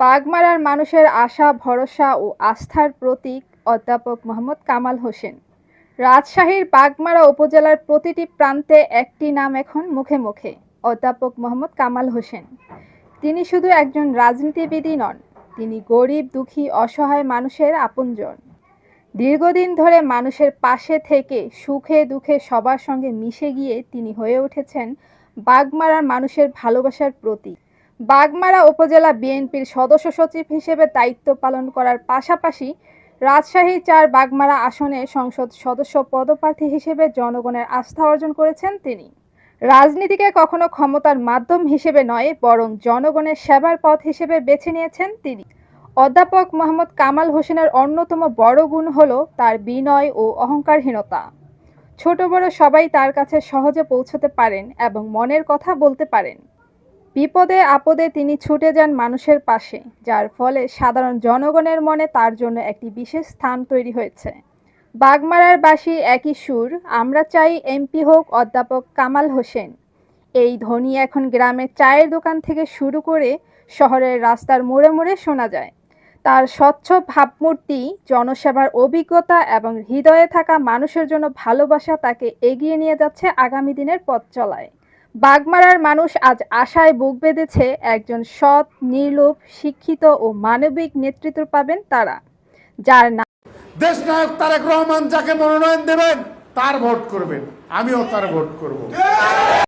বাগমারার মানুষের আশা, ভরসা ও আস্থার প্রতীক অধ্যাপক মোহাম্মদ কামাল হোসেন। রাজশাহীর বাগমারা উপজেলার প্রতিটি প্রান্তে একটি নাম এখন মুখে মুখে, অধ্যাপক মোহাম্মদ কামাল হোসেন। তিনি শুধু একজন রাজনীতিবিদই নন, তিনি গরিব, দুঃখী, অসহায় মানুষের আপনজন। দীর্ঘদিন ধরে মানুষের পাশে থেকে সুখে দুঃখে সবার সঙ্গে মিশে গিয়ে তিনি হয়ে উঠেছেন বাগমারার মানুষের ভালোবাসার প্রতীক। বাগমারা উপজেলা বিএনপির সদস্য সচিব হিসেবে দায়িত্ব পালন করার পাশাপাশি রাজশাহী চার বাগমারা আসনে সংসদ সদস্য পদপ্রার্থী হিসেবে জনগণের আস্থা অর্জন করেছেন তিনি। রাজনীতিকে কখনো ক্ষমতার মাধ্যম হিসেবে নয়, বরং জনগণের সেবার পথ হিসেবে বেছে নিয়েছেন তিনি। অধ্যাপক মোহাম্মদ কামাল হোসেনের অন্যতম বড় গুণ হল তার বিনয় ও অহংকারহীনতা। ছোট বড় সবাই তার কাছে সহজে পৌঁছতে পারেন এবং মনের কথা বলতে পারেন। বিপদে আপদে তিনি ছুটে যান মানুষের পাশে, যার ফলে সাধারণ জনগণের মনে তার জন্য একটি বিশেষ স্থান তৈরি হয়েছে। বাগমারার বাসী একই সুর, আমরা চাই এমপি হোক অধ্যাপক কামাল হোসেন। এই ধ্বনি এখন গ্রামের চায়ের দোকান থেকে শুরু করে শহরের রাস্তার মোড়ে মোড়ে শোনা যায়। তার স্বচ্ছ ভাবমূর্তি, জনসেবার অভিজ্ঞতা এবং হৃদয়ে থাকা মানুষের জন্য ভালোবাসা তাকে এগিয়ে নিয়ে যাচ্ছে আগামী দিনের পথ চলায়। বাগমারার মানুষ আজ আশায় বুক বেঁধেছে একজন সৎ, নির্লোভ, শিক্ষিত ও মানবিক নেতৃত্ব পাবেন তারা। যার নাম দেশ নায়ক তারেক রহমান যাকে মনোনয়ন দেবেন, তার ভোট করবেন। আমিও তার ভোট করব।